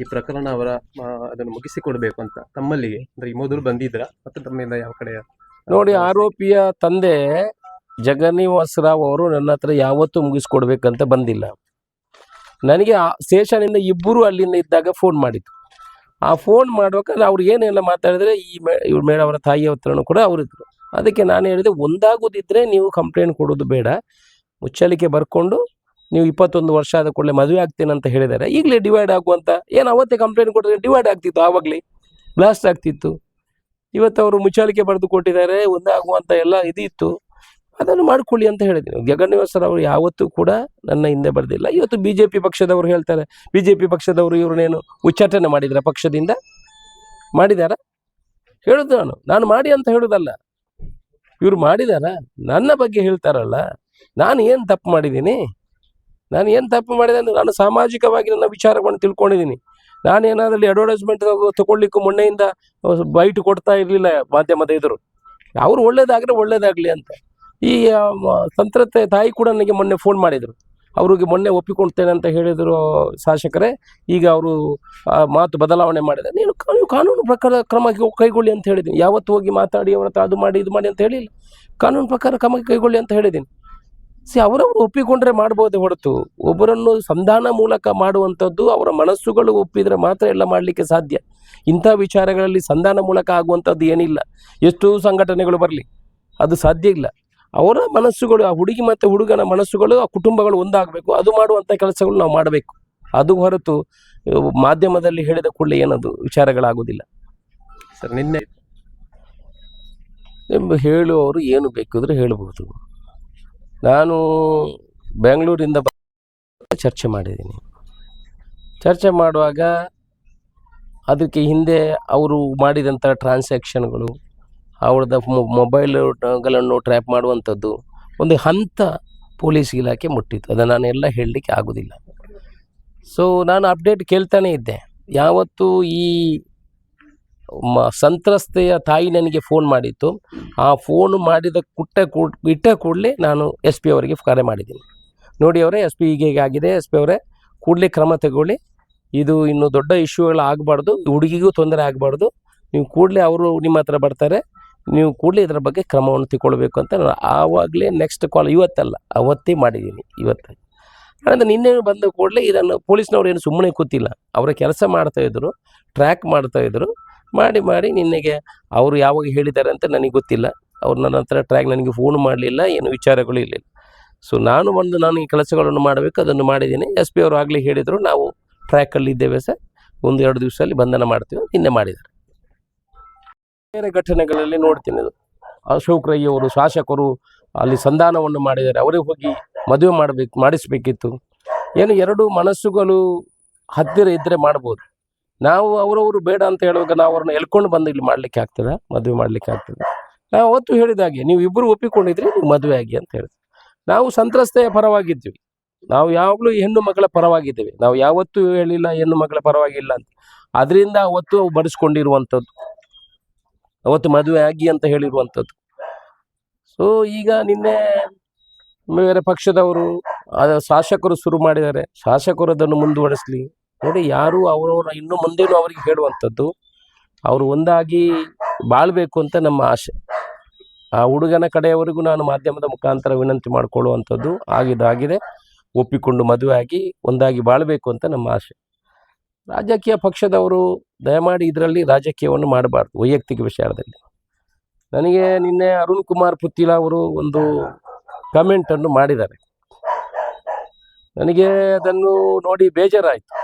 ಈ ಪ್ರಕರಣ ಅವರ ಅದನ್ನು ಮುಗಿಸಿಕೊಡ್ಬೇಕು ಅಂತ ತಮ್ಮಲ್ಲಿ ಅಂದ್ರೆ ಈ ಮೊದಲು ಬಂದಿದ್ರ, ಮತ್ತೆ ತಮ್ಮಿಂದ ಯಾವ ಕಡೆ? ನೋಡಿ, ಆರೋಪಿಯ ತಂದೆ ಜಗನ್ನಿವಾಸ ರಾವ್ ಅವರು ನನ್ನ ಹತ್ರ ಯಾವತ್ತೂ ಮುಗಿಸ್ಕೊಡ್ಬೇಕಂತ ಬಂದಿಲ್ಲ. ನನಗೆ ಆ ಸ್ಟೇಷನಿಂದ ಇಬ್ಬರು ಅಲ್ಲಿಂದ ಇದ್ದಾಗ ಫೋನ್ ಮಾಡಿದ್ರು ಆ ಫೋನ್ ಮಾಡ್ಬೇಕಾದ್ರೆ ಅವ್ರು ಏನೆಲ್ಲ ಮಾತಾಡಿದ್ರೆ, ಈ ಇವ್ರ ಮೇಡ ಅವರ ತಾಯಿ ಹತ್ರನೂ ಕೂಡ ಅವರಿದ್ರು ಅದಕ್ಕೆ ನಾನು ಹೇಳಿದೆ, ಒಂದಾಗೋದಿದ್ರೆ ನೀವು ಕಂಪ್ಲೇಂಟ್ ಕೊಡೋದು ಬೇಡ. ಮುಚ್ಚಲಿಕೆ ಬರ್ಕೊಂಡು ನೀವು ಇಪ್ಪತ್ತೊಂದು ವರ್ಷ ಆದ ಕೂಡಲೇ ಮದುವೆ ಆಗ್ತೇನೆ ಅಂತ ಹೇಳಿದ್ದಾರೆ ಈಗಲೇ ಡಿವೈಡ್ ಆಗುವಂತ ಏನು ಅವತ್ತೇ ಕಂಪ್ಲೇಂಟ್ ಕೊಟ್ಟಿದ್ರೆ ಡಿವೈಡ್ ಆಗ್ತಿತ್ತು ಆವಾಗಲೇ ಬ್ಲಾಸ್ಟ್ ಆಗ್ತಿತ್ತು. ಇವತ್ತು ಅವರು ಮುಚ್ಚಾಲಿಕೆ ಬರೆದು ಕೊಟ್ಟಿದ್ದಾರೆ, ಒಂದೇ ಆಗುವಂಥ ಎಲ್ಲ ಇದು ಇತ್ತು ಅದನ್ನು ಮಾಡ್ಕೊಳ್ಳಿ ಅಂತ ಹೇಳಿದ್ದೀನಿ. ಜಗನ್ನಿವಾಸರ್ ಅವರು ಯಾವತ್ತೂ ಕೂಡ ನನ್ನ ಹಿಂದೆ ಬರೆದಿಲ್ಲ. ಇವತ್ತು ಬಿ ಜೆ ಪಿ ಪಕ್ಷದವರು ಹೇಳ್ತಾರೆ ಬಿ ಜೆ ಪಿ ಪಕ್ಷದವರು ಇವ್ರನ್ನೇನು ಉಚ್ಚಾಟನೆ ಮಾಡಿದ್ರ, ಪಕ್ಷದಿಂದ? ಮಾಡಿದಾರ? ಹೇಳುದು ನಾನು. ನಾನು ಮಾಡಿ ಅಂತ ಹೇಳುದಲ್ಲ. ಇವ್ರು ಮಾಡಿದಾರ? ನನ್ನ ಬಗ್ಗೆ ಹೇಳ್ತಾರಲ್ಲ. ನಾನು ಏನು ತಪ್ಪು ಮಾಡಿದ್ದೀನಿ? ನಾನು ಏನು ತಪ್ಪು ಮಾಡಿದೆ ಅಂದ್ರೆ ನಾನು ಸಾಮಾಜಿಕವಾಗಿ ನನ್ನ ವಿಚಾರಗಳನ್ನು ತಿಳ್ಕೊಂಡಿದ್ದೀನಿ. ನಾನೇನಾದ್ರಲ್ಲಿ ಅಡ್ವರ್ಟೈಸ್ಮೆಂಟ್ ತಗೊಳ್ಲಿಕ್ಕೂ ಮೊನ್ನೆಯಿಂದ ಬೈಟ್ ಕೊಡ್ತಾ ಇರಲಿಲ್ಲ ಮಾಧ್ಯಮದ ಎದುರು. ಅವರು ಒಳ್ಳೇದಾಗ್ರೆ ಒಳ್ಳೇದಾಗ್ಲಿ ಅಂತ. ಈ ತಂತ್ರತೆ ತಾಯಿ ಕೂಡ ನನಗೆ ಮೊನ್ನೆ ಫೋನ್ ಮಾಡಿದರು. ಅವ್ರಿಗೆ ಮೊನ್ನೆ ಒಪ್ಪಿಕೊಳ್ತೇನೆ ಅಂತ ಹೇಳಿದರು ಶಾಸಕರೇ. ಈಗ ಅವರು ಮಾತು ಬದಲಾವಣೆ ಮಾಡಿದೆ ನೀನು ನೀವು ಕಾನೂನು ಪ್ರಕಾರ ಕ್ರಮ ಕೈಗೊಳ್ಳಿ ಅಂತ ಹೇಳಿದ್ದೀನಿ. ಯಾವತ್ತು ಹೋಗಿ ಮಾತಾಡಿ, ಅವ್ರ ಹತ್ರ ಅದು ಮಾಡಿ, ಇದು ಮಾಡಿ ಅಂತ ಹೇಳಿಲ್ಲ. ಕಾನೂನು ಪ್ರಕಾರ ಕ್ರಮ ಕೈಗೊಳ್ಳಿ ಅಂತ ಹೇಳಿದ್ದೀನಿ. ಸಿ ಅವರವರು ಒಪ್ಪಿಕೊಂಡ್ರೆ ಮಾಡ್ಬೋದೇ ಹೊರತು. ಒಬ್ಬರನ್ನು ಸಂಧಾನ ಮೂಲಕ ಮಾಡುವಂಥದ್ದು ಅವರ ಮನಸ್ಸುಗಳು ಒಪ್ಪಿದರೆ ಮಾತ್ರ ಎಲ್ಲ ಮಾಡಲಿಕ್ಕೆ ಸಾಧ್ಯ. ಇಂಥ ವಿಚಾರಗಳಲ್ಲಿ ಸಂಧಾನ ಮೂಲಕ ಆಗುವಂಥದ್ದು ಏನಿಲ್ಲ. ಎಷ್ಟು ಸಂಘಟನೆಗಳು ಬರಲಿ ಅದು ಸಾಧ್ಯ ಇಲ್ಲ. ಅವರ ಮನಸ್ಸುಗಳು ಆ ಹುಡುಗಿ ಮತ್ತು ಹುಡುಗನ ಮನಸ್ಸುಗಳು ಆ ಕುಟುಂಬಗಳು ಒಂದಾಗಬೇಕು. ಅದು ಮಾಡುವಂಥ ಕೆಲಸಗಳು ನಾವು ಮಾಡಬೇಕು. ಅದು ಹೊರತು ಮಾಧ್ಯಮದಲ್ಲಿ ಹೇಳಿದ ಕೂಡಲೇ ಏನದು ವಿಚಾರಗಳಾಗುವುದಿಲ್ಲ. ಸರ್ ನಿನ್ನೆ ಎಂಬ ಹೇಳುವವರು ಏನು ಬೇಕಿದ್ರೆ ಹೇಳ್ಬೋದು ನಾನು ಬೆಂಗಳೂರಿಂದ ಚರ್ಚೆ ಮಾಡಿದ್ದೀನಿ. ಚರ್ಚೆ ಮಾಡುವಾಗ ಅದಕ್ಕೆ ಹಿಂದೆ ಅವರು ಮಾಡಿದಂಥ ಟ್ರಾನ್ಸಾಕ್ಷನ್ಗಳು ಅವ್ರದ್ದು ಮೊಬೈಲ್ಗಳನ್ನು ಟ್ರ್ಯಾಪ್ ಮಾಡುವಂಥದ್ದು ಒಂದು ಹಂತ ಪೊಲೀಸ್ ಇಲಾಖೆ ಮುಟ್ಟಿತ್ತು. ಅದನ್ನು ನಾನು ಎಲ್ಲ ಹೇಳಲಿಕ್ಕೆ ಆಗೋದಿಲ್ಲ. ಸೊ ನಾನು ಅಪ್ಡೇಟ್ ಕೇಳ್ತಾನೇ ಇದ್ದೆ. ಯಾವತ್ತು ಈ ಸಂತ್ರಸ್ತೆಯ ತಾಯಿ ನನಗೆ ಫೋನ್ ಮಾಡಿತ್ತು. ಆ ಫೋನ್ ಮಾಡಿದ ಕುಟ್ಟ ಕೂಡ್ ಬಿಟ್ಟ ಕೂಡಲೇ ನಾನು ಎಸ್ ಪಿ ಅವರಿಗೆ ಕರೆ ಮಾಡಿದ್ದೀನಿ. ನೋಡಿ ಅವರೇ ಎಸ್ ಪಿ ಹೀಗೆ ಆಗಿದೆ. ಎಸ್ ಪಿ ಅವರೇ, ಕೂಡಲೇ ಕ್ರಮ ತಗೊಳ್ಳಿ. ಇದು ಇನ್ನು ದೊಡ್ಡ ಇಶ್ಯೂಗಳು ಆಗಬಾರ್ದು. ಹುಡುಗಿಗೂ ತೊಂದರೆ ಆಗಬಾರ್ದು. ನೀವು ಕೂಡಲೇ ಅವರು ನಿಮ್ಮ ಹತ್ರ ಬರ್ತಾರೆ. ನೀವು ಕೂಡಲೇ ಇದರ ಬಗ್ಗೆ ಕ್ರಮವನ್ನು ತಗೊಳ್ಬೇಕು ಅಂತ ನಾನು ಆವಾಗಲೇ ನೆಕ್ಸ್ಟ್ ಕಾಲ್ ಇವತ್ತಲ್ಲ, ಅವತ್ತೇ ಮಾಡಿದ್ದೀನಿ, ಇವತ್ತು. ಅಂದರೆ ನಿನ್ನೆ ಬಂದ ಕೂಡಲೇ ಇದನ್ನು ಪೊಲೀಸ್ನವ್ರು ಏನು ಸುಮ್ಮನೆ ಕೂತಿಲ್ಲ. ಅವರ ಕೆಲಸ ಮಾಡ್ತಾಯಿದ್ರು ಟ್ರ್ಯಾಕ್ ಮಾಡ್ತಾ ಇದ್ರು. ಮಾಡಿ ಮಾಡಿ ನಿನಗೆ ಅವರು ಯಾವಾಗ ಹೇಳಿದ್ದಾರೆ ಅಂತ ನನಗೆ ಗೊತ್ತಿಲ್ಲ. ಅವ್ರು ನನ್ನ ಹತ್ರ ಟ್ರ್ಯಾಕ್ ನನಗೆ ಫೋನ್ ಮಾಡಲಿಲ್ಲ, ಏನು ವಿಚಾರಗಳು ಇರಲಿಲ್ಲ. ಸೊ ನಾನು ಒಂದು ನಾನು ಈ ಕೆಲಸಗಳನ್ನು ಮಾಡಬೇಕು, ಅದನ್ನು ಮಾಡಿದ್ದೀನಿ. ಎಸ್ ಪಿ ಅವರು ಆಗಲೇ ಹೇಳಿದರು, ನಾವು ಟ್ರ್ಯಾಕಲ್ಲಿ ಇದ್ದೇವೆ ಸರ್. ಒಂದು ಎರಡು ದಿವಸದಲ್ಲಿ ಬಂಧನ ಮಾಡ್ತೀವಿ ನಿನ್ನೆ ಮಾಡಿದ್ದಾರೆ. ಬೇರೆ ಘಟನೆಗಳಲ್ಲಿ ನೋಡ್ತೀನಿ. ಅದು ಅಶೋಕ್ ರೈ ಅವರು ಶಾಸಕರು ಅಲ್ಲಿ ಸಂಧಾನವನ್ನು ಮಾಡಿದ್ದಾರೆ. ಅವರೇ ಹೋಗಿ ಮದುವೆ ಮಾಡಬೇಕು, ಮಾಡಿಸಬೇಕಿತ್ತು. ಏನು ಎರಡು ಮನಸ್ಸುಗಳು ಹತ್ತಿರ ಇದ್ದರೆ ಮಾಡ್ಬೋದು. ನಾವು ಅವರವರು ಬೇಡ ಅಂತ ಹೇಳುವಾಗ ನಾವು ಅವ್ರನ್ನ ಎಳ್ಕೊಂಡು ಬಂದು ಇಲ್ಲಿ ಮಾಡ್ಲಿಕ್ಕೆ ಆಗ್ತದೆ, ಮದುವೆ ಮಾಡ್ಲಿಕ್ಕೆ ಆಗ್ತದೆ. ನಾವು ಅವತ್ತು ಹೇಳಿದಾಗೆ ನೀವು ಇಬ್ಬರು ಒಪ್ಪಿಕೊಂಡಿದ್ರೆ ನೀವು ಮದುವೆ ಆಗಿ ಅಂತ ಹೇಳಿದ್ವಿ ನಾವು ಸಂತ್ರಸ್ತೆಯ ಪರವಾಗಿದ್ವಿ. ನಾವು ಯಾವಾಗಲೂ ಹೆಣ್ಣು ಮಕ್ಕಳ ಪರವಾಗಿದ್ದೇವೆ. ನಾವು ಯಾವತ್ತೂ ಹೇಳಿಲ್ಲ ಹೆಣ್ಣು ಮಕ್ಕಳ ಪರವಾಗಿಲ್ಲ ಅಂತ. ಅದರಿಂದ ಅವತ್ತು ಬಡಿಸ್ಕೊಂಡಿರುವಂಥದ್ದು. ಅವತ್ತು ಮದುವೆ ಆಗಿ ಅಂತ ಹೇಳಿರುವಂಥದ್ದು. ಸೊ ಈಗ ನಿನ್ನೆ ಬೇರೆ ಪಕ್ಷದವರು ಶಾಸಕರು ಶುರು ಮಾಡಿದ್ದಾರೆ. ಶಾಸಕರು ಅದನ್ನು ಮುಂದುವರಿಸಲಿ. ನೋಡಿ, ಯಾರು ಅವರವರ ಇನ್ನು ಮುಂದೇನು ಅವರಿಗೆ ಹೇಳುವಂಥದ್ದು, ಅವರು ಒಂದಾಗಿ ಬಾಳ್ಬೇಕು ಅಂತ ನಮ್ಮ ಆಶೆ. ಆ ಹುಡುಗನ ಕಡೆಯವರೆಗೂ ನಾನು ಮಾಧ್ಯಮದ ಮುಖಾಂತರ ವಿನಂತಿ ಮಾಡಿಕೊಳ್ಳುವಂಥದ್ದು ಆಗಿದಾಗಿದೆ ಒಪ್ಪಿಕೊಂಡು ಮದುವೆ ಆಗಿ ಒಂದಾಗಿ ಬಾಳಬೇಕು ಅಂತ ನಮ್ಮ ಆಸೆ ರಾಜಕೀಯ ಪಕ್ಷದವರು ದಯಮಾಡಿ ಇದರಲ್ಲಿ ರಾಜಕೀಯವನ್ನು ಮಾಡಬಾರ್ದು, ವೈಯಕ್ತಿಕ ವಿಚಾರದಲ್ಲಿ. ನನಗೆ ನಿನ್ನೆ ಅರುಣ್ ಕುಮಾರ್ ಪುತ್ತಿಲ ಅವರು ಒಂದು ಕಮೆಂಟನ್ನು ಮಾಡಿದ್ದಾರೆ. ನನಗೆ ಅದನ್ನು ನೋಡಿ ಬೇಜಾರಾಯಿತು.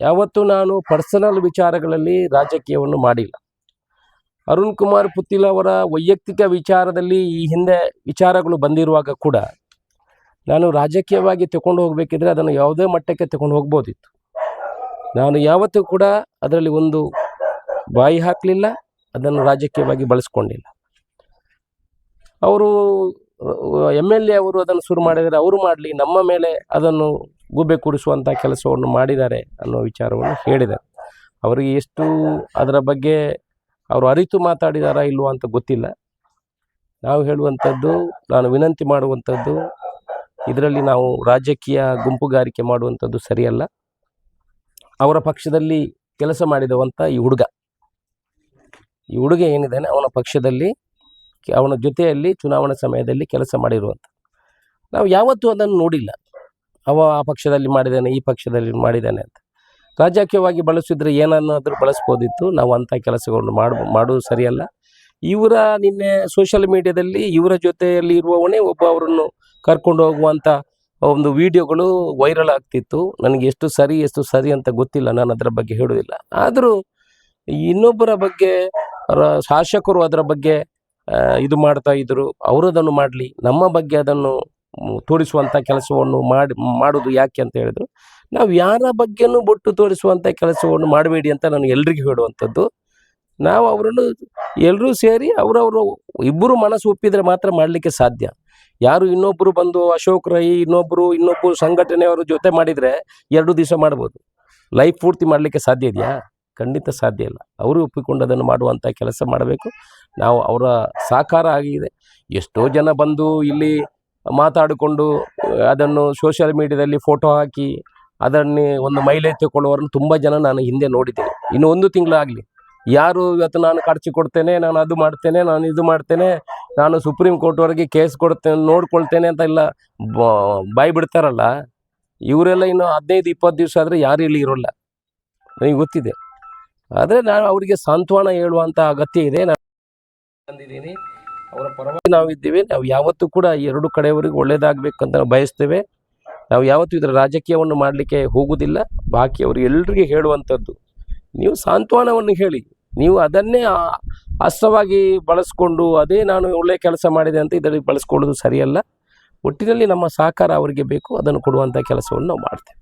ಯಾವತ್ತೂ ನಾನು ಪರ್ಸನಲ್ ವಿಚಾರಗಳಲ್ಲಿ ರಾಜಕೀಯವನ್ನು ಮಾಡಿಲ್ಲ. ಅರುಣ್ ಕುಮಾರ್ ಪುತ್ತಿಲ್ ಅವರ ವೈಯಕ್ತಿಕ ವಿಚಾರದಲ್ಲಿ ಈ ಹಿಂದೆ ವಿಚಾರಗಳು ಬಂದಿರುವಾಗ ಕೂಡ ನಾನು ರಾಜಕೀಯವಾಗಿ ತಗೊಂಡು ಹೋಗಬೇಕಿದ್ರೆ ಅದನ್ನು ಯಾವುದೇ ಮಟ್ಟಕ್ಕೆ ತಗೊಂಡು ಹೋಗ್ಬೋದಿತ್ತು. ನಾನು ಯಾವತ್ತೂ ಕೂಡ ಅದರಲ್ಲಿ ಒಂದು ಬಾಯಿ ಹಾಕಲಿಲ್ಲ, ಅದನ್ನು ರಾಜಕೀಯವಾಗಿ ಬಳಸ್ಕೊಂಡಿಲ್ಲ. ಅವರು ಎಂ ಎಲ್ ಎ ಅವರು ಅದನ್ನು ಶುರು ಮಾಡಿದರೆ ಅವರು ಮಾಡಲಿ, ನಮ್ಮ ಮೇಲೆ ಅದನ್ನು ಗೂಬೆ ಕೂಡಿಸುವಂಥ ಕೆಲಸವನ್ನು ಮಾಡಿದ್ದಾರೆ ಅನ್ನೋ ವಿಚಾರವನ್ನು ಹೇಳಿದ್ದಾರೆ. ಅವರಿಗೆ ಎಷ್ಟು ಅದರ ಬಗ್ಗೆ ಅವರು ಅರಿತು ಮಾತಾಡಿದಾರಾ ಇಲ್ವೋ ಅಂತ ಗೊತ್ತಿಲ್ಲ. ನಾವು ಹೇಳುವಂಥದ್ದು, ನಾನು ವಿನಂತಿ ಮಾಡುವಂಥದ್ದು, ಇದರಲ್ಲಿ ನಾವು ರಾಜಕೀಯ ಗುಂಪುಗಾರಿಕೆ ಮಾಡುವಂಥದ್ದು ಸರಿಯಲ್ಲ. ಅವರ ಪಕ್ಷದಲ್ಲಿ ಕೆಲಸ ಮಾಡಿದವಂಥ ಈ ಹುಡುಗ. ಈ ಹುಡುಗ ಏನಿದ್ದಾನೆ, ಅವನ ಪಕ್ಷದಲ್ಲಿ, ಅವನ ಜೊತೆಯಲ್ಲಿ ಚುನಾವಣಾ ಸಮಯದಲ್ಲಿ ಕೆಲಸ ಮಾಡಿರುವಂಥ ನಾವು ಯಾವತ್ತೂ ಅದನ್ನು ನೋಡಿಲ್ಲ. ಅವ ಆ ಪಕ್ಷದಲ್ಲಿ ಮಾಡಿದ್ದಾನೆ, ಈ ಪಕ್ಷದಲ್ಲಿ ಮಾಡಿದ್ದಾನೆ ಅಂತ. ರಾಜಕೀಯವಾಗಿ ಬಳಸಿದ್ರೆ ಏನನ್ನಾದರೂ ಬಳಸ್ಬೋದಿತ್ತು. ನಾವು ಅಂಥ ಕೆಲಸಗಳನ್ನು ಮಾಡು ಮಾಡೋದು ಸರಿಯಲ್ಲ. ಇವರ ನಿನ್ನೆ ಸೋಷಿಯಲ್ ಮೀಡಿಯಾದಲ್ಲಿ ಇವರ ಜೊತೆಯಲ್ಲಿ ಇರುವವನೇ ಒಬ್ಬ ಅವರನ್ನು ಕರ್ಕೊಂಡು ಹೋಗುವಂಥ ಒಂದು ವಿಡಿಯೋಗಳು ವೈರಲ್ ಆಗ್ತಿತ್ತು. ನನಗೆ ಎಷ್ಟು ಸರಿ ಎಷ್ಟು ಸರಿ ಅಂತ ಗೊತ್ತಿಲ್ಲ, ನಾನು ಅದರ ಬಗ್ಗೆ ಹೇಳುವುದಿಲ್ಲ. ಆದರೂ ಇನ್ನೊಬ್ಬರ ಬಗ್ಗೆ ಶಾಸಕರು ಅದರ ಬಗ್ಗೆ ಇದು ಮಾಡ್ತಾ ಇದ್ರು ಅವರು ಅದನ್ನು ಮಾಡಲಿ. ನಮ್ಮ ಬಗ್ಗೆ ಅದನ್ನು ತೋರಿಸುವಂಥ ಕೆಲಸವನ್ನು ಮಾಡಿ, ಮಾಡೋದು ಯಾಕೆ ಅಂತ ಹೇಳಿದ್ರು, ನಾವು ಯಾರ ಬಗ್ಗೆನೂ ಬೊಟ್ಟು ತೋರಿಸುವಂಥ ಕೆಲಸವನ್ನು ಮಾಡಬೇಡಿ ಅಂತ ನಾನು ಎಲ್ರಿಗೂ ಹೇಳುವಂಥದ್ದು. ನಾವು ಅವರನ್ನು ಎಲ್ಲರೂ ಸೇರಿ ಅವರವರು ಇಬ್ಬರು ಮನಸ್ಸು ಒಪ್ಪಿದರೆ ಮಾತ್ರ ಮಾಡಲಿಕ್ಕೆ ಸಾಧ್ಯ. ಯಾರು ಇನ್ನೊಬ್ಬರು ಬಂದು ಅಶೋಕ್ ರೈ ಇನ್ನೊಬ್ಬರು ಇನ್ನೊಬ್ಬರು ಸಂಘಟನೆಯವರು ಜೊತೆ ಮಾಡಿದರೆ ಎರಡು ದಿವಸ ಮಾಡ್ಬೋದು. ಲೈಫ್ ಪೂರ್ತಿ ಮಾಡಲಿಕ್ಕೆ ಸಾಧ್ಯ ಇದೆಯಾ? ಖಂಡಿತ ಸಾಧ್ಯ ಇಲ್ಲ. ಅವರು ಒಪ್ಪಿಕೊಂಡು ಅದನ್ನು ಮಾಡುವಂಥ ಕೆಲಸ ಮಾಡಬೇಕು. ನಾವು ಅವರ ಸಹಕಾರ ಆಗಿದೆ. ಎಷ್ಟೋ ಜನ ಬಂದು ಇಲ್ಲಿ ಮಾತಾಡಿಕೊಂಡು, ಅದನ್ನು ಸೋಷಿಯಲ್ ಮೀಡಿಯಾದಲ್ಲಿ ಫೋಟೋ ಹಾಕಿ, ಅದನ್ನೇ ಒಂದು ಮೈಲೇಜ್ ತಗೊಳ್ಳುವವರನ್ನು ತುಂಬ ಜನ ನಾನು ಹಿಂದೆ ನೋಡಿದ್ದೇನೆ. ಇನ್ನು ಒಂದು ತಿಂಗಳಾಗಲಿ. ಯಾರು ಇವತ್ತು ನಾನು ಖರ್ಚು ಕೊಡ್ತೇನೆ, ನಾನು ಅದು ಮಾಡ್ತೇನೆ, ನಾನು ಇದು ಮಾಡ್ತೇನೆ, ನಾನು ಸುಪ್ರೀಂ ಕೋರ್ಟ್ವರೆಗೆ ಕೇಸ್ ಕೊಡ್ತೇನೆ, ನೋಡ್ಕೊಳ್ತೇನೆ ಅಂತ ಎಲ್ಲ ಬಾಯಿ ಬಿಡ್ತಾರಲ್ಲ ಇವರೆಲ್ಲ ಇನ್ನು ಹದಿನೈದು, ಇಪ್ಪತ್ತು ದಿವಸ ಆದರೆ ಯಾರು ಇಲ್ಲಿ ಇರೋಲ್ಲ. ನನಗೆ ಗೊತ್ತಿದೆ. ಆದರೆ ನಾನು ಅವರಿಗೆ ಸಾಂತ್ವನ ಹೇಳುವಂಥ ಅಗತ್ಯ ಇದೆ. ನಾನು ಬಂದಿದ್ದೀನಿ ಅವರ ಪರವಾಗಿ ಇದ್ದೇವೆ ನಾವು ಯಾವತ್ತೂ ಕೂಡ ಎರಡು ಕಡೆಯವರಿಗೆ ಒಳ್ಳೇದಾಗಬೇಕಂತ ನಾವು ಬಯಸ್ತೇವೆ. ನಾವು ಯಾವತ್ತೂ ಇದರ ರಾಜಕೀಯವನ್ನು ಮಾಡಲಿಕ್ಕೆ ಹೋಗುವುದಿಲ್ಲ. ಬಾಕಿ ಅವರು ಎಲ್ರಿಗೆ ಹೇಳುವಂಥದ್ದು, ನೀವು ಸಾಂತ್ವನವನ್ನು ಹೇಳಿ. ನೀವು ಅದನ್ನೇ ಅಸ್ತ್ರವಾಗಿ ಬಳಸ್ಕೊಂಡು ಅದೇ ನಾನು ಒಳ್ಳೆಯ ಕೆಲಸ ಮಾಡಿದೆ ಅಂತ ಇದರಲ್ಲಿ ಬಳಸ್ಕೊಳ್ಳೋದು ಸರಿಯಲ್ಲ. ಒಟ್ಟಿನಲ್ಲಿ ನಮ್ಮ ಸಹಕಾರ ಅವರಿಗೆ ಬೇಕು. ಅದನ್ನು ಕೊಡುವಂಥ ಕೆಲಸವನ್ನು ನಾವು ಮಾಡ್ತೇವೆ.